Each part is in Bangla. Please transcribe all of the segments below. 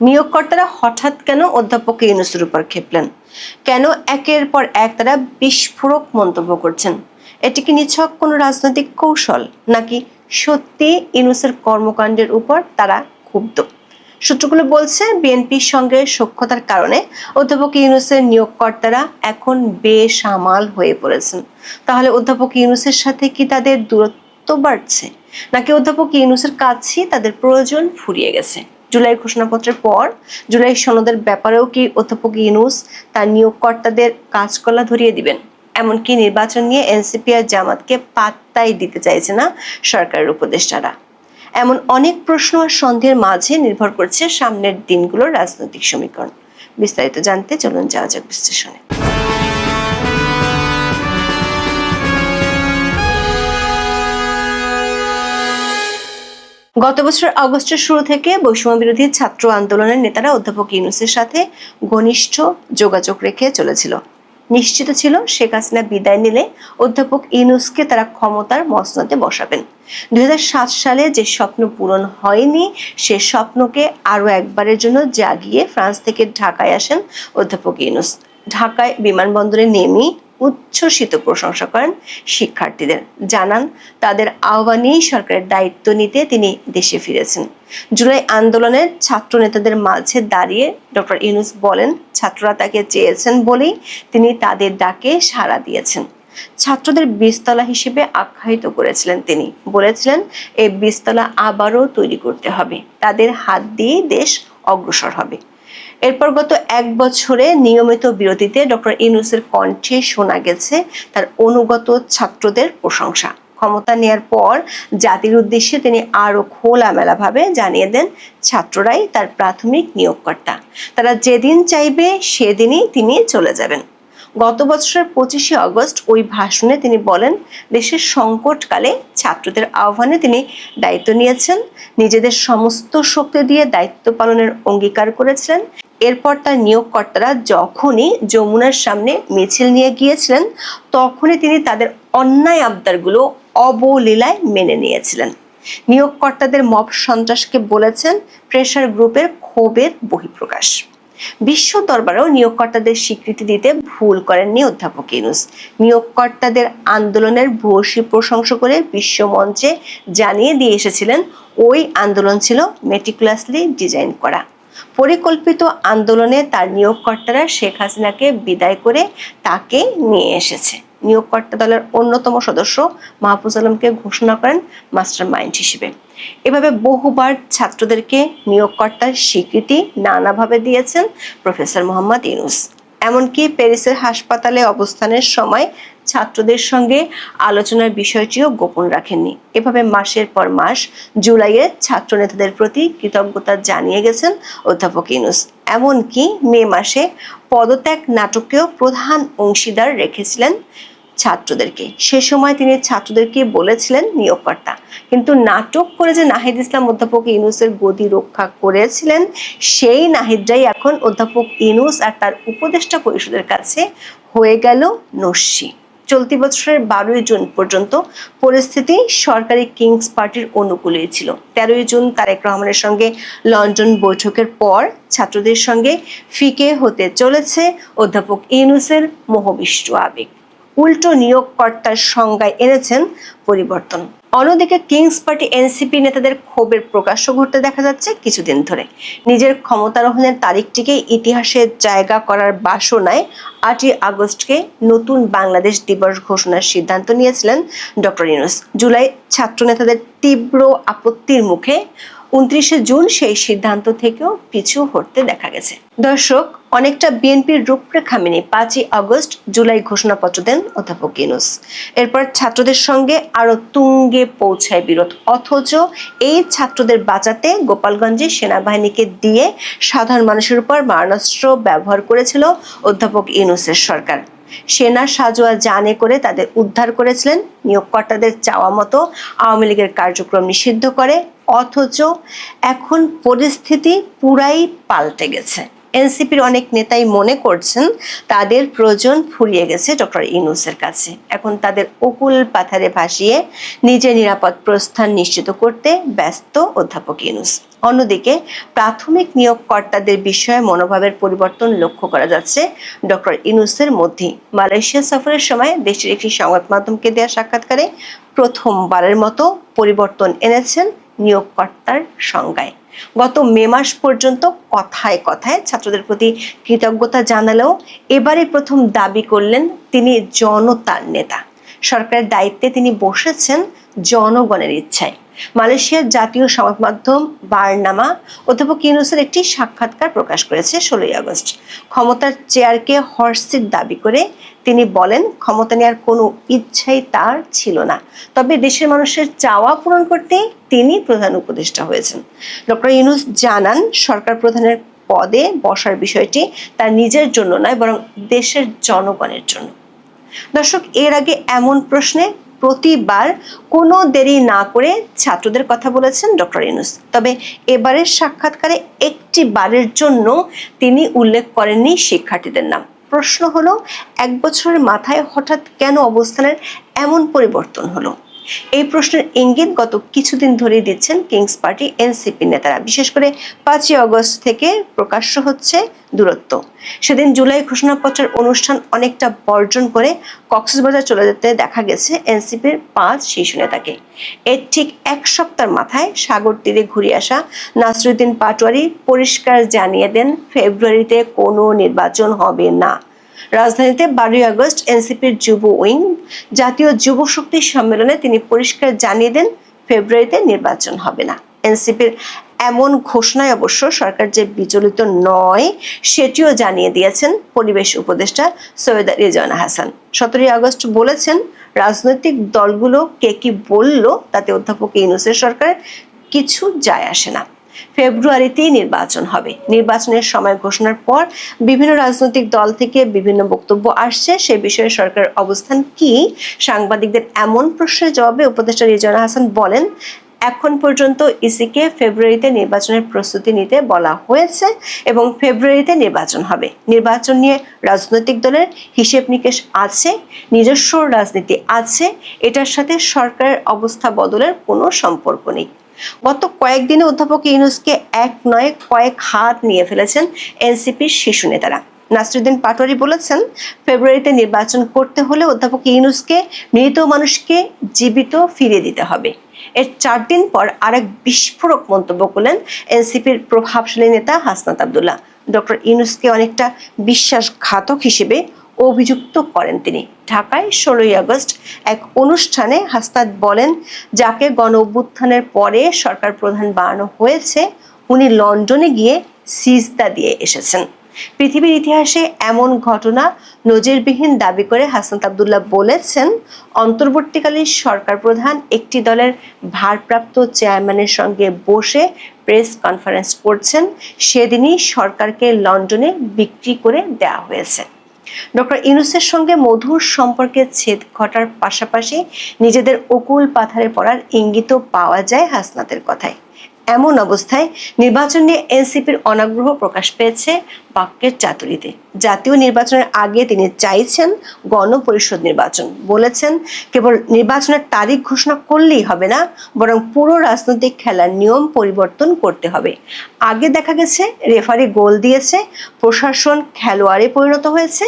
নিয়োগকর্তারা হঠাৎ কেন অধ্যাপক ইউনুসের উপর ক্ষেপলেন কেন একের পর এক তারা বিস্ফোরক মন্তব্য করছেন? এটি কি নিছক কোনো রাজনৈতিক কৌশল, নাকি সত্যি ইউনুসের কর্মকাণ্ডের উপর তারা ক্ষুব্ধ? সূত্রগুলো বলছে, বিএনপির সঙ্গে সক্ষতার কারণে অধ্যাপক ইউনুসের নিয়োগকর্তারা এখন বেসামাল হয়ে পড়েছেন। তাহলে অধ্যাপক ইউনুসের সাথে কি তাদের দূরত্ব বাড়ছে? নাকি অধ্যাপক ইউনুসের কাছেই তাদের প্রয়োজন ফুরিয়ে গেছে? জুলাই ঘোষণাপত্রের পর জুলাই সনদের ব্যাপারেও কি অধ্যাপক ইউনুস তার নিয়োগকর্তাদের কাজকলা ধরিয়ে দিবেন? এমনকি নির্বাচন নিয়ে এনসিপি আর জামাতকে পাত্তাই দিতে চাইছে না সরকারের উপদেষ্টারা। এমন অনেক প্রশ্ন আর সন্দেহের মাঝে নির্ভর করছে সামনের দিনগুলোর রাজনৈতিক সমীকরণ। বিস্তারিত জানতে চলুন যাওয়া যাক বিশ্লেষণে। গত বছর আগস্টের শুরু থেকে বৈষম্য বিরোধী ছাত্র আন্দোলনের নেতারা অধ্যাপক ইউনুসের সাথে ঘনিষ্ঠ যোগাযোগ রেখে চলেছিল। নিশ্চিত ছিল শেখ হাসিনা বিদায় নিলে অধ্যাপক ইউনুসকে তারা ক্ষমতার মসনদে বসাবেন। দুই হাজার সাত সালে যে স্বপ্ন পূরণ হয়নি, সে স্বপ্নকে আরও একবারের জন্য জাগিয়ে ফ্রান্স থেকে ঢাকায় আসেন অধ্যাপক ইউনুস। ঢাকায় বিমানবন্দরে নেমেই উচ্ছ্বসিত প্রশংসা করেন শিক্ষার্থীদের। জানান, তাদের আহ্বানেই সরকারের দায়িত্ব নিতে তিনি দেশে ফিরেছেন। জুলাই আন্দোলনের ছাত্র নেতাদের মাঝে দাঁড়িয়ে ডক্টর ইউনুস বলেন, ছাত্ররা তাকে চেয়েছেন বলেই তিনি তাদের ডাকে সাড়া দিয়েছেন। ছাত্রদের বীজতলা হিসেবে আখ্যায়িত করেছিলেন তিনি। বলেছিলেন এই বীজতলা আবারও তৈরি করতে হবে। তাদের হাত দিয়ে দেশ অগ্রসর হবে। এরপর গত এক বছরে নিয়মিত বিরতিতে ডক্টর ইনুসের কণ্ঠে শোনা গেছে তার অনুগত ছাত্রদের প্রশংসা। ক্ষমতা নেয়ার পর জাতির উদ্দেশ্যে তিনি আরও খোলামেলাভাবে জানিয়ে দেন ছাত্ররাই তার প্রাথমিক নিয়োগকর্তা। তারা যেদিন চাইবে সেদিনই তিনি চলে যাবেন। গত বছরের পঁচিশে আগস্ট ওই ভাষণে তিনি বলেন, দেশের সংকটকালে ছাত্রদের আহ্বানে তিনি দায়িত্ব নিয়েছেন। নিজেদের সমস্ত শক্তি দিয়ে দায়িত্ব পালনের অঙ্গীকার করেছিলেন। এরপর তার নিয়োগকর্তারা যখনই যমুনার সামনে মিছিল নিয়ে গিয়েছিলেন, তখনই তিনি তাদের অন্যায় আবদারগুলো অবলীলায় মেনে নিয়েছিলেন। নিয়োগকর্তাদের মব সন্ত্রাসকে বলেছেন, প্রেশার গ্রুপের ক্ষোভের বহিঃপ্রকাশ। বিশ্ব দরবারেও নিয়োগকর্তাদের স্বীকৃতি দিতে ভুল করেননি অধ্যাপক ইউনুস। নিয়োগকর্তাদের আন্দোলনের ভূয়সী প্রশংসা করে বিশ্ব মঞ্চে জানিয়ে দিয়ে এসেছিলেন, ওই আন্দোলন ছিল মেটিকুলাসলি ডিজাইন করা। পরিকল্পিত আন্দোলনে তার নিয়োগকর্তারা শেখ হাসিনাকে বিদায় করে তাকে নিয়ে এসেছে। নিয়োগকর্তা দলের অন্যতম সদস্য মাহফুজ আলমকে ঘোষণা করেন মাস্টার মাইন্ড হিসেবে। এভাবে বহুবার ছাত্রদেরকে নিয়োগকর্তার স্বীকৃতি নানাভাবে দিয়েছেন প্রফেসর মোহাম্মদ ইউনুস। এমনকি প্যারিসের হাসপাতালে অবস্থানের সময় ছাত্রদের সঙ্গে আলোচনার বিষয়টিও গোপন রাখেননি। এভাবে মাসের পর মাস জুলাইয়ে ছাত্র নেতাদের প্রতি কৃতজ্ঞতা জানিয়ে গেছেন অধ্যাপক ইউনুস। এমনকি মে মাসে পদত্যাগ নাটকেও প্রধান অংশীদার রেখেছিলেন ছাত্রদেরকে। সে সময় তিনি ছাত্রদেরকে বলেছিলেন নিয়োগকর্তা। কিন্তু নাটক করে যে নাহিদ ইসলাম অধ্যাপক ইউনুসের গদি রক্ষা করেছিলেন, সেই নাহিদরাই এখন অধ্যাপক ইউনুস আর তার উপদেষ্টা পরিষদের কাছে হয়ে গেল নস্যি। চলতি বছরের বারোই জুন পর্যন্ত পরিস্থিতি সরকারি কিংস পার্টির অনুকূলেই ছিল। তেরোই জুন তারেক রহমানের সঙ্গে লন্ডন বৈঠকের পর ছাত্রদের সঙ্গে ফিকে হতে চলেছে অধ্যাপক ইউনুসের মোহবিষ্ট আবেগ। উল্টো নিয়োগকর্তার সংজ্ঞায় এনেছেন পরিবর্তন। অন্যদিকে কিংস পার্টি এনসিপি নেতাদের ক্ষোভের প্রকাশ্য ঘটতে দেখা যাচ্ছে কিছুদিন ধরে। নিজের ক্ষমতারোহণের তারিখটিকে ইতিহাসে জায়গা করার বাসনায় আটই আগস্টকে নতুন বাংলাদেশ দিবস ঘোষণার সিদ্ধান্ত নিয়েছিলেন ডক্টর ইউনুস। জুলাই ছাত্র নেতাদের তীব্র আপত্তির মুখে উনত্রিশে জুন সেই সিদ্ধান্ত থেকেও পিছু হটতে দেখা গেছে। দর্শক, অনেকটা বিএনপির রূপরেখা মেনে পাঁচই আগস্ট জুলাই ঘোষণাপত্র দেন অধ্যাপক ইনুস এরপর ছাত্রদের সঙ্গে আরও তুঙ্গে পৌঁছায় বিরোধ। অথচ এই ছাত্রদের বাঁচাতে গোপালগঞ্জে সেনাবাহিনীকে দিয়ে সাধারণ মানুষের উপর মারণাস্ত্র ব্যবহার করেছিল অধ্যাপক ইনুসের সরকার। সেনা সাজোয়া জানে করে তাদের উদ্ধার করেছিলেন। নিয়োগকর্তাদের চাওয়া মতো আওয়ামী লীগের কার্যক্রম নিষিদ্ধ করে অথচ এখন পরিস্থিতি পুরাই পাল্টে গেছে। এনসিপির অনেক নেতাই মনে করছেন তাদের প্রয়োজন ফুরিয়ে গেছে ডক্টর ইনুসের কাছে। এখন তাদের অকুল পাথারে ভাসিয়ে নিজের নিরাপদ প্রস্থান নিশ্চিত করতে ব্যস্ত অধ্যাপক ইনুস অন্যদিকে প্রাথমিক নিয়োগকর্তাদের বিষয়ে মনোভাবের পরিবর্তন লক্ষ্য করা যাচ্ছে ডক্টর ইনুসের মধ্যে। মালয়েশিয়া সফরের সময় দেশের একটি সংবাদ মাধ্যমকে দেওয়া সাক্ষাৎকারে প্রথমবারের মতো পরিবর্তন এনেছেন নিয়োগকর্তার সংজ্ঞায়। গত মে মাস পর্যন্ত কথায় কথায় ছাত্রদের প্রতি কৃতজ্ঞতা জানালেও এবারে প্রথম দাবি করলেন তিনি জনতার নেতা। সরকারের দায়িত্বে তিনি বসেছেন জনগণের ইচ্ছায়। মালয়েশিয়ার জাতীয় সংবাদ মাধ্যম বারনামা অধ্যাপক ইউনুসের একটি সাক্ষাৎকার প্রকাশ করেছে ষোলোই আগস্ট। ক্ষমতার চেয়ারকে হর্সিট দাবি করে তিনি বলেন, ক্ষমতা নেওয়ার কোনো ইচ্ছাই তার ছিল না। তবে দেশের মানুষের চাওয়া পূরণ করতে তিনি প্রধান উপদেষ্টা হয়েছেন। ডক্টর ইউনুস জানান, সরকার প্রধানের পদে বসার বিষয়টি তার নিজের জন্য নয়, বরং দেশের জনগণের জন্য। দর্শক, এর আগে এমন প্রশ্নে প্রতিবার কোনো দেরি না করে ছাত্রদের কথা বলেছেন ডক্টর ইউনুস। তবে এবারের সাক্ষাৎকারে একটি বারের জন্য তিনি উল্লেখ করেননি শিক্ষার্থীদের নাম। প্রশ্ন হলো এক বছরের মাথায় হঠাৎ কেন অবস্থানের এমন পরিবর্তন হলো? এই প্রশ্নের ইঙ্গিত গত কিছুদিন ধরেই দিচ্ছেন কিংস পার্টি এনসিপি নেতারা। বিশেষ করে পাঁচই অগস্ট থেকে প্রকাশ্য হচ্ছে দূরত্ব। সেদিন জুলাই ঘোষণাপত্রের অনুষ্ঠান অনেকটা বর্জন করে কক্সবাজার চলে যেতে দেখা গেছে এনসিপির পাঁচ শীর্ষ নেতাকে। এর ঠিক এক সপ্তাহ মাথায় সাগর তীরে ঘুরে আসা নাসরুদ্দিন পাটোয়ারি পরিষ্কার জানিয়ে দেন, ফেব্রুয়ারিতে কোনো নির্বাচন হবে না। রাজধানীতে বারোই আগস্ট এনসিপির যুব উইং জাতীয় যুব শক্তি সম্মেলনে তিনি পরিষ্কার জানিয়ে দেন, ফেব্রুয়ারিতে নির্বাচন হবে না। এনসিপির এমন ঘোষণায় অবশ্য সরকার যে বিচলিত নয়, সেটিও জানিয়ে দিয়েছেন পরিবেশ উপদেষ্টা সৈয়দ রেজানা হাসান। সতেরোই আগস্ট বলেছেন, রাজনৈতিক দলগুলো কে কি বলল তাতে অধ্যাপক ইউনুসের সরকার কিছু যায় আসে না। ফেব্রুয়ারিতেই নির্বাচন হবে। নির্বাচনের সময় ঘোষণার পর বিভিন্ন রাজনৈতিক দল থেকে বিভিন্ন বক্তব্য আসছে। সে বিষয়ে সরকারের অবস্থান কি? সাংবাদিকদের এমন প্রশ্নের জবাবে উপদেষ্টা রিজওয়ানা হাসান বলেন, এখন পর্যন্ত ইসিকে ফেব্রুয়ারিতে নির্বাচনের প্রস্তুতি নিতে বলা হয়েছে এবং ফেব্রুয়ারিতে নির্বাচন হবে। নির্বাচন নিয়ে রাজনৈতিক দলের হিসেব নিকেশ আছে, নিজস্ব রাজনীতি আছে, এটার সাথে সরকারের অবস্থা বদলের কোনো সম্পর্ক নেই। গত কয়েকদিনে অধ্যাপক ইউনুসকে এক নয় কয়েক হাত নিয়ে ফেলেছেন এনসিপির শীর্ষ নেতারা। নাসরুদ্দিন পাটোয়ারি বলেছেন, ফেব্রুয়ারিতে নির্বাচন করতে হলে অধ্যাপক ইউনুসকে, মৃত মানুষকে জীবিত ফিরিয়ে দিতে হবে। এর চার দিন পর আরেক বিস্ফোরক মন্তব্য করলেন এনসিপির প্রভাবশালী নেতা হাসনাত আবদুল্লাহ। ডক্টর ইউনুসকে অনেকটা বিশ্বাসঘাতক হিসেবে অভিযুক্ত করেন তিনি। ঢাকায় ষোলোই আগস্ট এক অনুষ্ঠানে হাস্তাদ বলেন, যাকে গণ অভ্যুত্থানের পরে সরকার প্রধান বানানো হয়েছে, উনি লন্ডনে গিয়ে সিজদা দিয়ে এসেছেন। পৃথিবীর ইতিহাসে এমন ঘটনা নজিরবিহীন দাবি করে হাসনাত আবদুল্লাহ বলেছেন, অন্তর্বর্তীকালীন সরকার প্রধান একটি দলের ভারপ্রাপ্ত চেয়ারম্যানের সঙ্গে বসে প্রেস কনফারেন্স করছেন। সেদিনই সরকারকে লন্ডনে বিক্রি করে দেওয়া হয়েছে। ডক্টর ইউনুসের সঙ্গে মধুর সম্পর্কে ছেদ ঘটার পাশাপাশি নিজেদের অকুল পাথারে পড়ার ইঙ্গিতও পাওয়া যায় হাসনাতের কথায়। এমন অবস্থায় নির্বাচন নিয়ে এনসিপির অনাগ্রহ প্রকাশ পেয়েছে বাক্যের চাতুরিতে। জাতীয় নির্বাচনের আগে তিনি চাইছেন গণপরিষদ নির্বাচন। বলেছেন, কেবল নির্বাচনের তারিখ ঘোষণা করলেই হবে না, বরং পুরো রাজনৈতিক খেলার নিয়ম পরিবর্তন করতে হবে। আগে দেখা গেছে, রেফারি গোল দিয়েছে, প্রশাসন খেলোয়াড়ে পরিণত হয়েছে,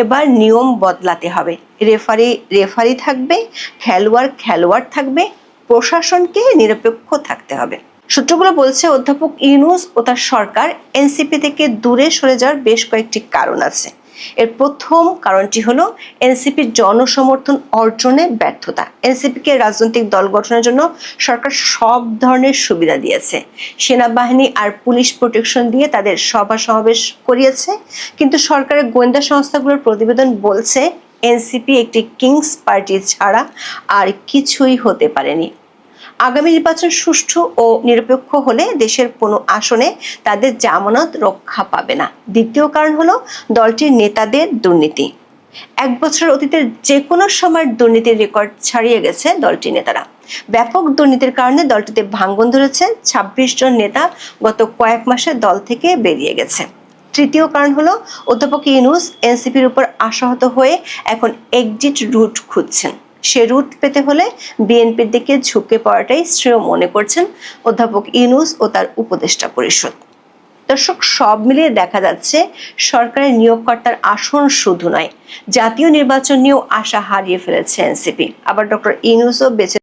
এবার নিয়ম বদলাতে হবে। রেফারি রেফারি থাকবে, খেলোয়াড় খেলোয়াড় থাকবে, প্রশাসনকে নিরপেক্ষ থাকতে হবে। সূত্রগুলো বলছে, অধ্যাপক ইউনুস ও তার সরকার এনসিপি থেকে দূরে সরে যাওয়ার বেশ কয়েকটি কারণ আছে। এর প্রথম কারণটি হলো, এনসিপির জনসমর্থন অর্জনে ব্যর্থতা। এনসিপিকে রাজনৈতিক দল গঠনের জন্য সরকার সব ধরনের সুবিধা দিয়েছে। সেনাবাহিনী আর পুলিশ প্রোটেকশন দিয়ে তাদের সভা সমাবেশ করিয়েছে। কিন্তু সরকারের গোয়েন্দা সংস্থাগুলোর প্রতিবেদন বলছে, এনসিপি একটি কিংস পার্টি ছাড়া আর কিছুই হতে পারেনি। আগামী নির্বাচন সুষ্ঠু ও নিরপেক্ষ হলে দেশের কোনো আসনে তাদের জামানত রক্ষা পাবে না। দ্বিতীয় কারণ হলো দলটির নেতাদের দুর্নীতি। এক বছরের অতীতের যে কোনো সময়ের দুর্নীতির রেকর্ড ছাড়িয়ে গেছে দলটির নেতারা। ব্যাপক দুর্নীতির কারণে দলটিতে ভাঙ্গন ধরেছে ছাব্বিশ জন নেতা গত কয়েক মাসে দল থেকে বেরিয়ে গেছে। তৃতীয় কারণ হলো অধ্যাপক ইউনুস এনসিপির উপর আশাহত হয়ে এখন এক্সিট রুট খুঁজছেন। সে রুট পেতে হলে বিএনপির দিকে ঝুঁকে পড়াটাই শ্রেয় মনে করছেন অধ্যাপক ইনুস ও তার উপদেষ্টা পরিষদ। দর্শক, সব মিলিয়ে দেখা যাচ্ছে সরকারের নিয়োগকর্তার আসন শুধু নয়, জাতীয় নির্বাচন নিয়েও আশা হারিয়ে ফেলেছে এনসিপি। আবার ডক্টর ইনুসও বেঁচে